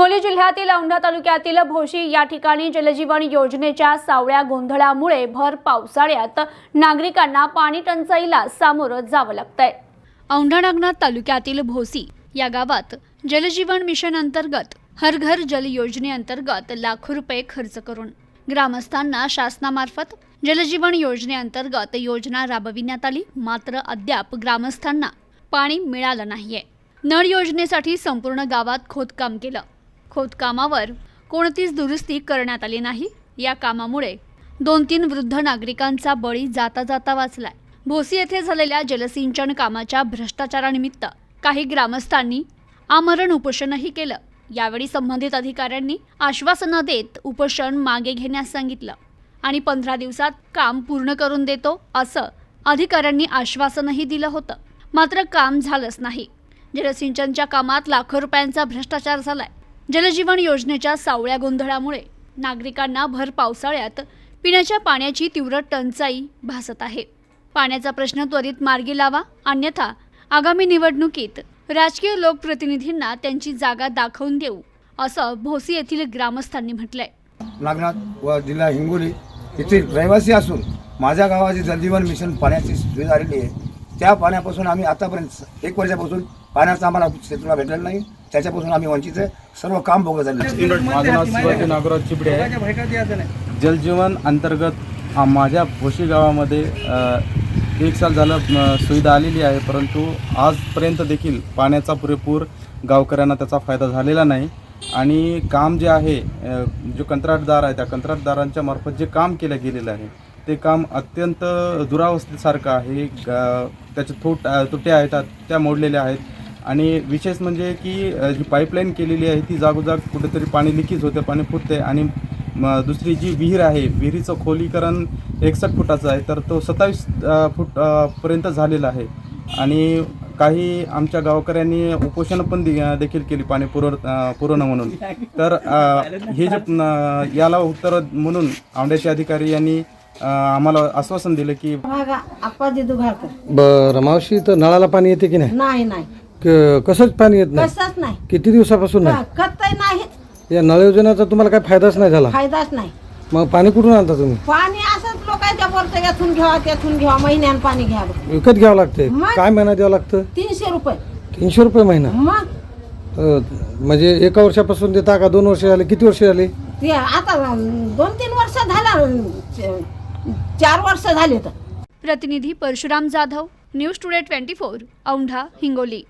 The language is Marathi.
हिंगोली जिल्ह्यातील औंढा तालुक्यातील भोशी या ठिकाणी जलजीवन योजनेच्या सावळ्या गोंधळामुळे भर पावसाळ्यात नागरिकांना पाणी टंचाईला सामोरं जावं लागतंय. औंढा नागनाथ तालुक्यातील भोसी या गावात जलजीवन मिशन अंतर्गत हर घर जल योजनेअंतर्गत लाखो रुपये खर्च करून ग्रामस्थांना शासनामार्फत जलजीवन योजनेअंतर्गत योजना राबविण्यात आली. मात्र अद्याप ग्रामस्थांना पाणी मिळालं नाहीये. नळ योजनेसाठी संपूर्ण गावात खोदकाम केलं. खोदकामावर कोणतीच दुरुस्ती करण्यात आली नाही. या कामामुळे दोन तीन वृद्ध नागरिकांचा बळी जाता जाता वाचलाय. भोसी येथे झालेल्या जलसिंचन कामाच्या भ्रष्टाचारानिमित्त काही ग्रामस्थांनी आमरण उपोषणही केलं. यावेळी संबंधित अधिकाऱ्यांनी आश्वासनं देत उपोषण मागे घेण्यास सांगितलं आणि पंधरा दिवसात काम पूर्ण करून देतो असं अधिकाऱ्यांनी आश्वासनही दिलं होतं. मात्र काम झालंच नाही. जलसिंचनच्या कामात लाखो रुपयांचा भ्रष्टाचार झालाय. जलजीवन योजनेच्या सावळ्या गोंधळामुळे नागरिकांना भर पावसाळ्यात पिण्याच्या पाण्याची तीव्र टंचाई भासत आहे. पाण्याचा प्रश्न त्वरित मार्गी लावा अन्यथा आगामी निवडणुकीत राजकीय लोकप्रतिनिधींना त्यांची जागा दाखवून देऊ असं भोसी येथील ग्रामस्थांनी म्हटलंय. नागनाथ व जिल्हा हिंगोली येथील रहिवासी असून माझ्या गावाची जलजीवन मिशन पाण्याची सुविधा झालेली आहे त्या पाण्यापासून आम्ही आतापर्यंत एक वर्षापासून पाण्याचा आम्हाला क्षेत्राला भेटलेलं नाही. त्याच्यापासून आम्ही वंचित आहे. सर्व काम भोगत झाले. माझं नाव शिवाजी नागराज चिपडे आहे. जलजीवन अंतर्गत माझ्या भोशी गावामध्ये एक साल झालं सुविधा आलेली आहे. परंतु आजपर्यंत देखील पाण्याचा पुरेपूर गावकऱ्यांना त्याचा फायदा झालेला नाही. आणि काम जे आहे जो कंत्राटदार आहे त्या कंत्राटदारांच्या मार्फत जे काम केलं गेलेलं आहे ते काम अत्यंत दुरावस्थेसारखं आहे. ग- त्याचे थोट तुटे आहेत त्या मोडलेल्या आहेत. आणि विशेष म्हणजे की जी पाईपलाईन केलेली आहे ती जागोजाग कुठेतरी पाणी लिकेज होते पाणी फुटते आणि दुसरी जी विहीर आहे विहिरीचं खोलीकरण एकसष्ट फुटाचं आहे तर तो सत्तावीस फूट पर्यंत झालेला आहे. आणि काही आमच्या गावकऱ्यांनी उपोषण पण दे- देखील केली पाणी पुरव अ, पुरवणं म्हणून. तर हे जे याला उत्तर म्हणून औंड्याचे अधिकारी यांनी आम्हाला आश्वासन दिलं की बरं मावशी तर नळाला पाणी येते की नाही? नाही नाही. क- कसंच पाणी येत नाही? कसंच नाही. किती दिवसापासून नाही? या नळ योजनेचा तुम्हाला काही फायदाच नाही झाला? फायदाच नाही. मग पाणी कुठून आणता तुम्ही? पाणी असंच लोकांच्या बोलतं यातून घ्यावा त्यातून घ्यावा महिन्यानं पाणी घ्यावं विकत घ्यावं लागते मग? काय महिना द्यावं लागतं? तीनशे रुपये. तीनशे रुपये महिना? मग? अ, म्हणजे एका वर्षापासून देता का? दोन वर्ष झाले किती वर्ष झाले? ते आता दोन तीन वर्ष झाला चार वर्ष झाले तर. प्रतिनिधी Parshuram Jadhav news today twenty four Aundha Hingoli.